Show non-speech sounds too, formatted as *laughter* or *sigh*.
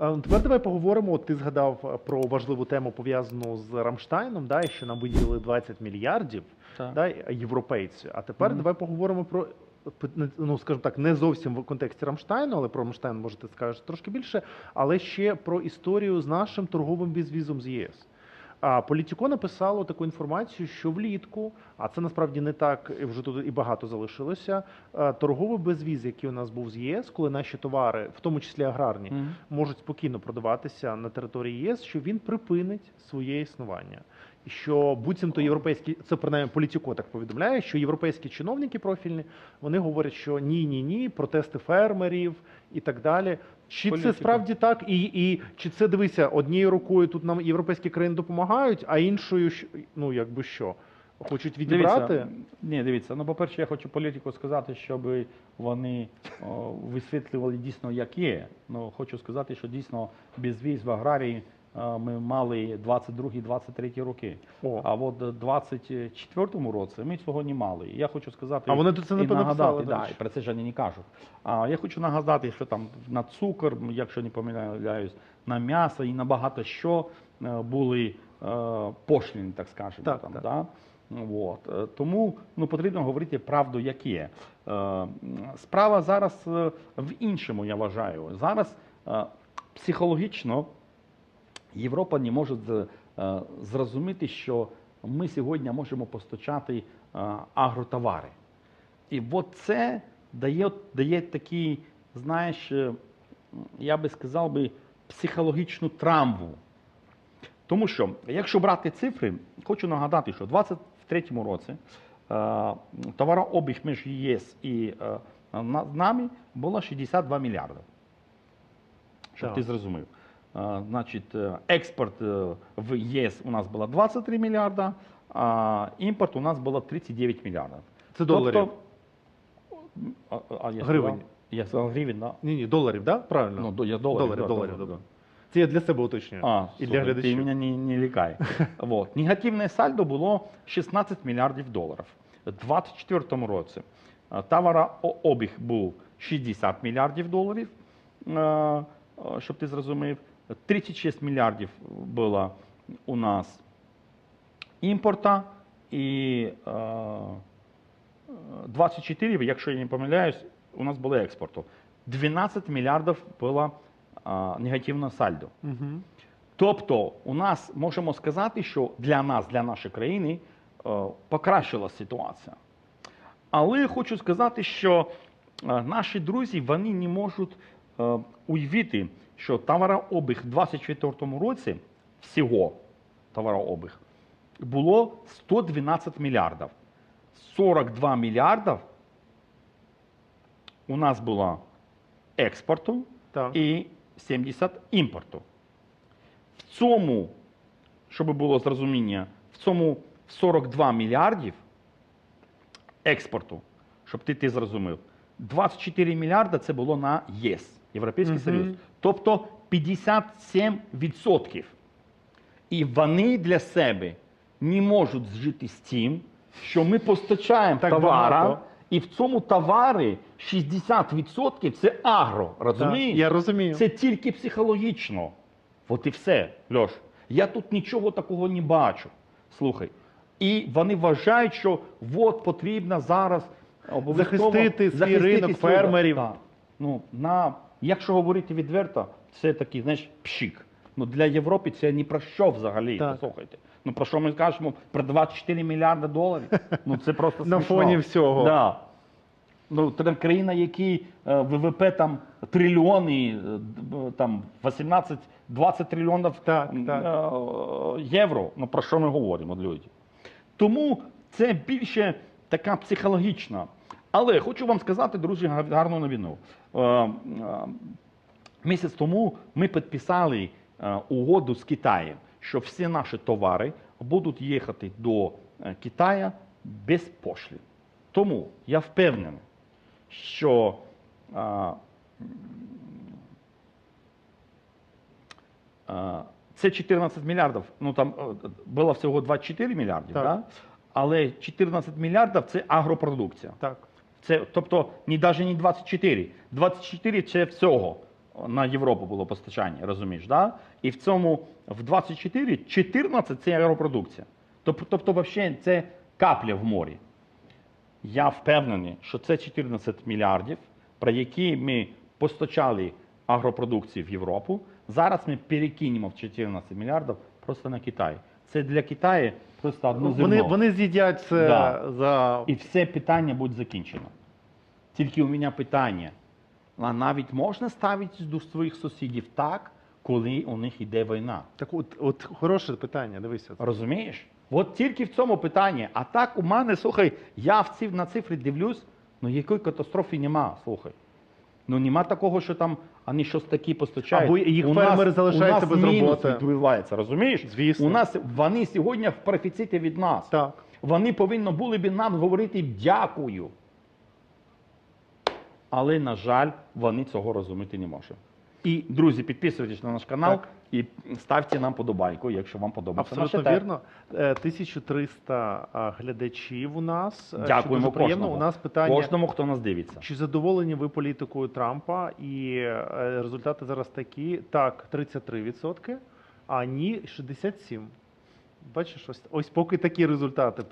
Е, Тепер давай поговоримо. Ти згадав е, про важливу тему пов'язану з Рамштайном, да, і що нам виділили 20 мільярдів Так. да, європейці. А тепер Мгм. давай поговоримо про ну, скажімо так, не зовсім в контексті Рамштайну, але про Рамштайн може ти скажеш трошки більше, але ще про історію з нашим торговим безвізом з ЄС. А Політіко написало таку інформацію, що влітку, а це насправді не так, і вже тут і багато залишилося. е, Торговий безвіз, який у нас був з ЄС, коли наші товари, в тому числі аграрні, можуть спокійно продаватися на території ЄС, що він припинить своє існування. Що буцімто європейські, це принаймні політико так повідомляє, що європейські чиновники профільні вони говорять, що ні, ні, ні, протести фермерів і так далі. Чи Політико. це справді так? І, і чи це дивися, однією рукою тут нам європейські країни допомагають, а іншою ну якби що? Хочуть відібрати? Дивіться, ні, дивіться. Ну, по-перше, я хочу політику сказати, щоб вони о, висвітлювали дійсно, як є. Ну, хочу сказати, що дійсно безвіз в аграрії ми мали 22-23 роки. О. А от 24-му році ми цього не мали. Я хочу сказати, А вони це не і нагадати, да, і про це ж вони не кажуть. А я хочу нагадати, що там на цукор, якщо не помиляюсь, на м'ясо і на багато що е, були е, пошліни, так скажемо. Так, там, так. Да? От. Е, Тому ну, потрібно говорити правду, як є. Справа зараз в іншому, я вважаю. Зараз психологічно Європа не може е, зрозуміти, що ми сьогодні можемо постачати е, агротовари. І от це дає, дає такий, знаєш, е, я би сказав би, психологічну травму. Тому що, якщо брати цифри, хочу нагадати, що в 2023 році товарообіг між ЄС і нами було 62 мільярди. Щоб Так. ти зрозумів. Е, значить, е, е, в ЄС у нас було 23 мільярда, а імпорт у нас було 39 мільярдів. Це доларів. а, а я Гривень. сказав- Я сказав гривень, да? Ні, ні, доларів, да? Правильно? Ну, до- я доларів. доларів, да, доларів, добре. Це я для себе уточнюю. А, і для слухай, глядачів. Ти мене не, не лікай. *laughs* вот. Негативне сальдо було 16 мільярдів доларів. У 2024 році е, товарообіг був 60 мільярдів доларів, е, е, щоб ти зрозумів. 36 мільярдів було у нас імпорта і е, е, 24, якщо я не помиляюсь, у нас було експорту. 12 мільярдів було е, негативне сальдо. Угу. Тобто, у нас можемо сказати, що для нас, для нашої країни, е, покращилася ситуація. Але хочу сказати, що е, наші друзі вони не можуть уявити, що товарообіг у 2024 році всього товарообіг було 112 мільярдів. 42 мільярдів у нас було експорту Так. і 70 імпорту. В цьому, щоб було зрозуміння, в цьому 42 мільярдів експорту, щоб ти, ти зрозумів, 24 мільярда це було на ЄС, Європейський Мгм. Союз. Тобто 57%. І вони для себе не можуть зжити з тим, що ми постачаємо Так товара, багато. і в цьому товарі 60% це агро. Розумієш? я розумію. Це тільки психологічно. От і все, Льош. Я тут нічого такого не бачу. Слухай. І вони вважають, що от потрібно зараз обов'язково Захистити свій ринок, фермерів. Так. Ну, на, якщо говорити відверто, це такий, знаєш, пшик. Ну, для Європи це ні про що взагалі. Так. Послухайте. Ну про що ми скажемо? Про 24 мільярди доларів. Ну це просто *laughs* На фоні всього. Да. Ну, це країна, якій е, ВВП там трильйони, е, там 18-20 трильйонів Так, так. е, євро. Ну про що ми говоримо, люди? Тому це більше така психологічна. Але хочу вам сказати, друзі, гар- гарну новину. Е, е, Місяць тому ми підписали е, угоду з Китаєм, що всі наші товари будуть їхати до Китаю без пошлін. Тому я впевнений, що а, а, це 14 мільярдів. Ну там було всього 24 мільярдів, Так. да? але 14 мільярдів це агропродукція. Так. Це, тобто, ні, навіть не 24. 24 це всього. на Європу було постачання, розумієш, да? І в цьому в 24 14 це агропродукція. Тобто, взагалі, це капля в морі. Я впевнений, що це 14 мільярдів, про які ми постачали агропродукцію в Європу. Зараз ми перекинемо в 14 мільярдів просто на Китай. Це для Китаю просто одно зерно. Вони, вони з'їдять це Да. за І все питання буде закінчено. Тільки у мене питання: а навіть можна ставити до своїх сусідів так, коли у них йде війна. так. От, от хороше питання. Дивися. Розумієш? От тільки в цьому питанні. А так у мене, слухай, я в ці, на цифри дивлюсь, ну якої катастрофи нема, слухай. Ну нема такого, що там вони щось такі постачають. Або їх У фермери нас- залишаються у нас без мінус роботи. відбувається, розумієш? Звісно. У нас вони сьогодні в профіциті від нас. Так. Вони повинні були б нам говорити дякую. Але, на жаль, вони цього розуміти не можуть. І, друзі, підписуйтесь на наш канал Так. І ставте нам подобайку, якщо вам подобається. Абсолютно вірно. Е, 1300 глядачів у нас. е, Дякуємо дуже приємно. кожному. У нас питання. Кожному, хто нас дивиться. Чи задоволені ви політикою Трампа? І е, результати зараз такі: так, 33%, а ні, 67%. Бачиш, ось, ось поки такі результати.